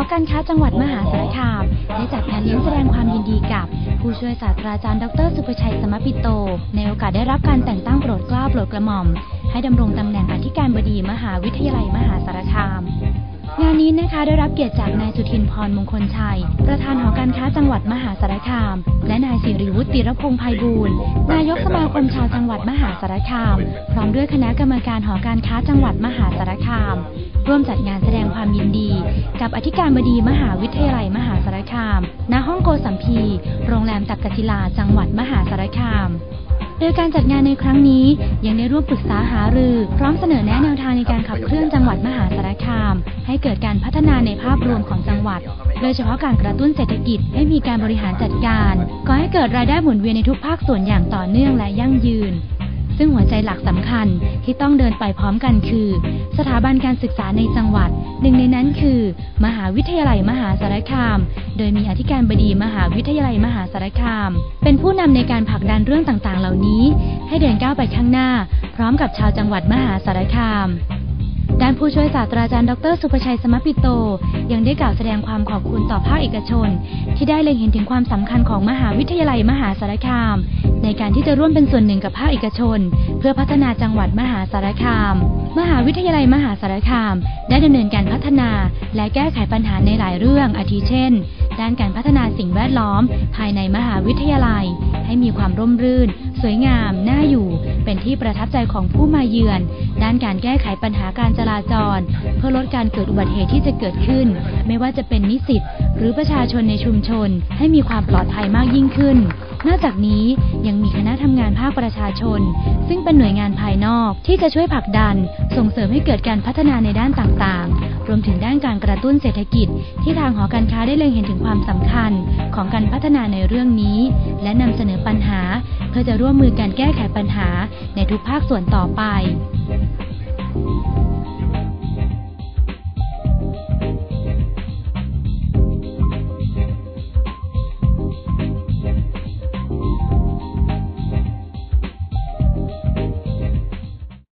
อการค้าจังหวัดมหาสารคามได้จัดงานเลี้ยงแสดงความยินดีกับ ผู้ช่วยศาสตราจารย์ดรสุภชัยสมปิโต ในโอกาสได้รับการแต่งตั้งโปรดเกล้าโปรดกระหม่อม ให้ดำรงตำแหน่งอธิการบดีมหาวิทยาลัยมหาสารคาม งานนี้นะคะได้รับเกียรติจากนายสุทินพรมงคลชัย ประธานหอการค้าจังหวัดมหาสารคาม และนายสิริวุฒิติรพงษ์ไพบูลย์นายกสมาคมชาวจังหวัดมหาสารคาม พร้อมด้วยคณะกรรมการหอการค้าจังหวัดมหาสารคาม ร่วมจัดงานแสดงความยินดี กับอธิการบดีมหาวิทยาลัยมหาสารคาม ณ ห้องโกสัมพี โรงแรมตักกศิลา จังหวัดมหาสารคาม โดยการจัดงานในครั้งนี้ยังได้ร่วมปรึกษาหารือ พร้อมเสนอแนะแนวทางในการขับเคลื่อนจังหวัดมหาสารคาม ให้เกิดการพัฒนาในภาพรวมของจังหวัด โดยเฉพาะการกระตุ้นเศรษฐกิจให้มีการบริหารจัดการก่อให้เกิดรายได้หมุนเวียนในทุกภาคส่วนอย่างต่อเนื่องและยั่งยืน ซึ่งหัวใจหลักสำคัญที่ต้องเดินไปพร้อมกันคือ สถาบันการศึกษาในจังหวัด หนึ่งในนั้นคือ มหาวิทยาลัยมหาสารคาม โดยมีอธิการบดีมหาวิทยาลัยมหาสารคาม เป็นผู้นำในการผลักดันเรื่องต่างๆ เหล่านี้ ให้เดินก้าวไปข้างหน้า พร้อมกับชาวจังหวัดมหาสารคาม ด้านผู้ช่วยศาสตราจารย์ดรสุภชัยสมปิโต ยังได้กล่าวแสดงความขอบคุณต่อภาคเอกชน ที่ได้เล็งเห็นถึงความสำคัญของมหาวิทยาลัยมหาสารคาม ในการที่จะร่วมเป็นส่วนหนึ่งกับภาคเอกชน เพื่อพัฒนาจังหวัดมหาสารคาม มหาวิทยาลัยมหาสารคาม ได้ดำเนินการพัฒนา และแก้ไขปัญหาในหลายเรื่องอาทิเช่น ด้านการพัฒนาสิ่งแวดล้อม ภายในมหาวิทยาลัย ให้มีความร่มรื่น สวยงาม น่าอยู่เป็นที่ประทับใจของผู้มาเยือน ด้านการแก้ไขปัญหาการจราจร เพื่อลดการเกิดอุบัติเหตุที่จะเกิดขึ้น ไม่ว่าจะเป็นนิสิตหรือประชาชนในชุมชน ให้มีความปลอดภัยมากยิ่งขึ้น นอกจากนี้ยังมีคณะทำงานภาคประชาชน ซึ่งเป็นหน่วยงานภายนอกที่จะช่วยผลักดัน ส่งเสริมให้เกิดการพัฒนาในด้านต่างๆ รวมถึงด้านการกระตุ้นเศรษฐกิจ ที่ทางหอการค้าได้เล็งเห็นถึงความสำคัญ ของการพัฒนาในเรื่องนี้ และนำเสนอปัญหาเพื่อจะร่วมมือการแก้ไขปัญหาในทุกภาคส่วนต่อไป